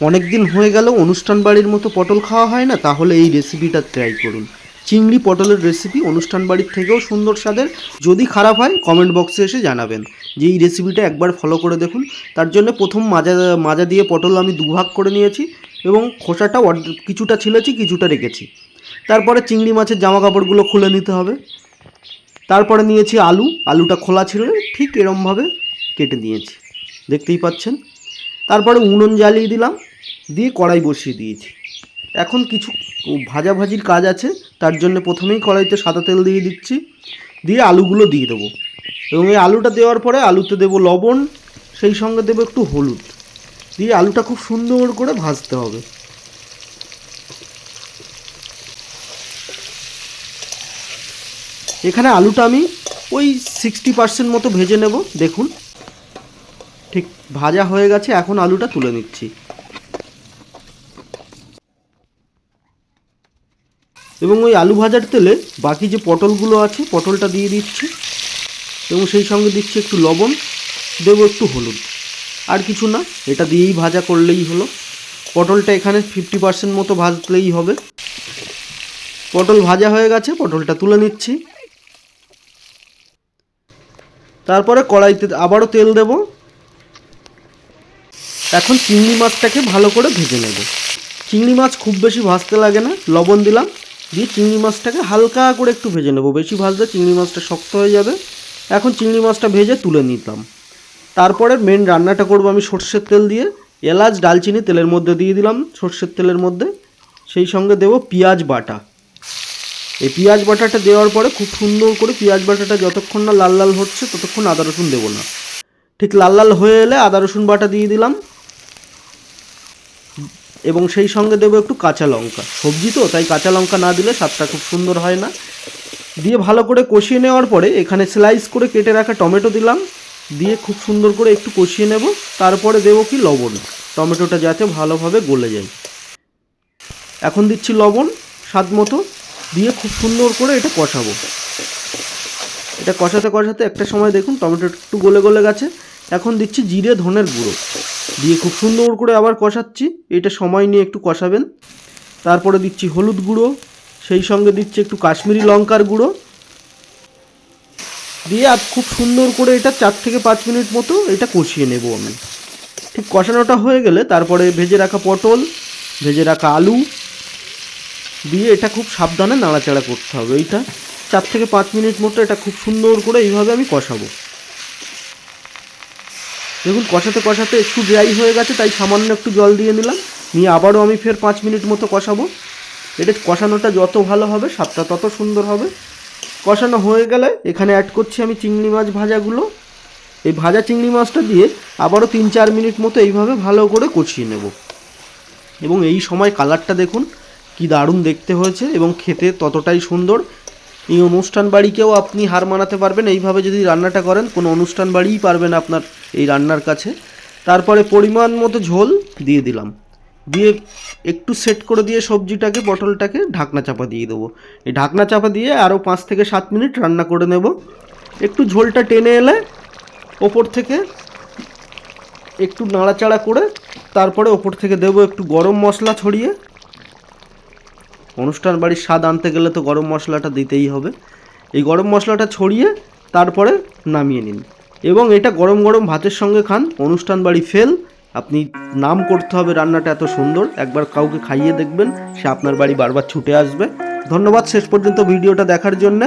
অনেক দিন হয়ে গেল অনুষ্ঠান বাড়ির মতো পটল খাওয়া হয় না, তাহলে এই রেসিপিটা ট্রাই করুন। চিংড়ি পটলের রেসিপি অনুষ্ঠান বাড়ির থেকেও সুন্দর স্বাদের। যদি খারাপ হয় কমেন্ট বক্সে এসে জানাবেন। যে এই রেসিপিটা একবার ফলো করে দেখুন। তার জন্য প্রথম মাজা মাজা দিয়ে পটল আমি দুভাগ করে নিয়েছি এবং খোসাটা কিছুটা ছিলেছি, কিছুটা রেখেছি। তারপরে চিংড়ি মাছের জামা কাপড়গুলো খুলে নিতে হবে। তারপরে নিয়েছি আলু। আলুটা খোলা ছিল, ঠিক এরমভাবে কেটে নিয়েছি। দেখতেই পাচ্ছেন? তারপরে উনুন জ্বালিয়ে দিলাম। দিয়ে কড়াই বসিয়ে দিয়েছি। এখন কিছু ভাজাভাজির কাজ আছে, তার জন্য প্রথমেই কড়াইতে সাদা তেল দিয়ে দিচ্ছি। দিয়ে আলুগুলো দিয়ে দেবো। এবং এই আলুটা দেওয়ার পরে আলুতে দেবো লবণ, সেই সঙ্গে দেবো একটু হলুদ। দিয়ে আলুটা খুব সুন্দর করে ভাজতে হবে। এখানে আলুটা আমি ওই সিক্সটি পার্সেন্ট মতো ভেজে নেব, দেখুন। ঠিক ভাজা হয়ে গেছে, এখন আলুটা তুলে নিচ্ছি। এবং ওই আলু ভাজার তেলে বাকি যে পটলগুলো আছে, পটলটা দিয়ে দিচ্ছি এবং সেই সঙ্গে দিচ্ছি একটু লবণ, দেবো একটু হলুদ। আর কিছু না, এটা দিয়েই ভাজা করলেই হলো। পটলটা এখানে ফিফটি পার্সেন্ট মতো ভাজলেই হবে। পটল ভাজা হয়ে গেছে, পটলটা তুলে নিচ্ছি। তারপরে কড়াইতে আবারও তেল দেব। এখন চিংড়ি মাছটাকে ভালো করে ভেজে নেব। চিংড়ি মাছ খুব বেশি ভাজতে লাগে না, লবণ দিলাম। দিয়ে চিংড়ি মাছটাকে হালকা করে একটু ভেজে নেব। বেশি ভাজলে চিংড়ি মাছটা শক্ত হয়ে যাবে। এখন চিংড়ি মাছটা ভেজে তুলে নিতাম। তারপরে মেন রান্নাটা করব আমি সর্ষের তেল দিয়ে। এলাচ, ডালচিনি তেলের মধ্যে দিয়ে দিলাম সর্ষের তেলের মধ্যে। সেই সঙ্গে দেব পেঁয়াজ বাটা। এই পেঁয়াজ বাটাটা দেওয়ার পরে খুব সুন্দর করে পেঁয়াজ বাটাটা যতক্ষণ না লাল লাল হচ্ছে, ততক্ষণ আদা রসুন দেবো না। ঠিক লাল লাল হয়ে এলে আদা রসুন বাটা দিয়ে দিলাম। এবং সেই সঙ্গে দেবো একটু কাঁচা লঙ্কা। সবজি তো, তাই কাঁচা লঙ্কা না দিলে স্বাদটা খুব সুন্দর হয় না। দিয়ে ভালো করে কষিয়ে নেওয়ার পরে এখানে স্লাইস করে কেটে রাখা টমেটো দিলাম। দিয়ে খুব সুন্দর করে একটু কষিয়ে নেব। তারপরে দেবো কি লবণ। টমেটোটা যাতে ভালোভাবে গলে যায়। এখন দিচ্ছি লবণ, স্বাদ মতো। দিয়ে খুব সুন্দর করে এটা কষাবো। এটা কষাতে কষাতে একটা সময় দেখুন টমেটো একটু গলে গলে গেছে। এখন দিচ্ছি জিরে ধনের গুঁড়ো। দিয়ে খুব সুন্দর করে আবার কষাচ্ছি। এটা সময় নিয়ে একটু কষাবেন। তারপরে দিচ্ছি হলুদ গুঁড়ো, সেই সঙ্গে দিচ্ছি একটু কাশ্মীরি লঙ্কার গুঁড়ো। দিয়ে আর খুব সুন্দর করে এটা চার থেকে পাঁচ মিনিট মতো এটা কষিয়ে নেব আমি। ঠিক কষানোটা হয়ে গেলে তারপরে ভেজে রাখা পটল, ভেজে রাখা আলু, দিয়ে এটা খুব সাবধানে নাড়াচাড়া করতে হবে। এইটা চার থেকে পাঁচ মিনিট মতো এটা খুব সুন্দর করে এইভাবে আমি কষাবো। দেখুন, কষাতে কষাতে একটু ড্রাই হয়ে গেছে, তাই সামান্য একটু জল দিয়ে নিলাম। নিয়ে আবারও আমি ফের পাঁচ মিনিট মতো কষাবো। এটা কষানোটা যত ভালো হবে, স্বাদটা তত সুন্দর হবে। কষানো হয়ে গেলে এখানে অ্যাড করছি আমি চিংড়ি মাছ ভাজাগুলো। এই ভাজা চিংড়ি মাছটা দিয়ে আবারও তিন চার মিনিট মতো এইভাবে ভালো করে কষিয়ে নেব। এবং এই সময় কালারটা দেখুন, কি দারুণ দেখতে হয়েছে এবং খেতে ততটাই সুন্দর। এই অনুষ্ঠান বাড়িকেও আপনি হার মানাতে পারবেন। এইভাবে যদি রান্নাটা করেন, কোনো অনুষ্ঠান বাড়িই পারবেন আপনার এই রান্নার কাছে। তারপরে পরিমাণ মতো ঝোল দিয়ে দিলাম। দিয়ে একটু সেট করে দিয়ে সবজিটাকে, পটলটাকে ঢাকনা চাপা দিয়ে দেবো। এই ঢাকনা চাপা দিয়ে আরও পাঁচ থেকে সাত মিনিট রান্না করে নেব। একটু ঝোলটা টেনে এলে ওপর থেকে একটু নাড়াচাড়া করে তারপরে ওপর থেকে দেবো একটু গরম মশলা ছড়িয়ে। অনুষ্ঠান বাড়ির স্বাদ আনতে গেলে তো গরম মশলাটা দিতেই হবে। এই গরম মশলাটা ছড়িয়ে তারপরে নামিয়ে নিন। এবং এটা গরম গরম ভাতের সঙ্গে খান। অনুষ্ঠান বাড়ি ফেল। আপনি নাম করতে হবে রান্নাটা এত সুন্দর। একবার কাউকে খাইয়ে দেখবেন, সে আপনার বাড়ি বারবার ছুটে আসবে। ধন্যবাদ শেষ পর্যন্ত ভিডিওটা দেখার জন্যে।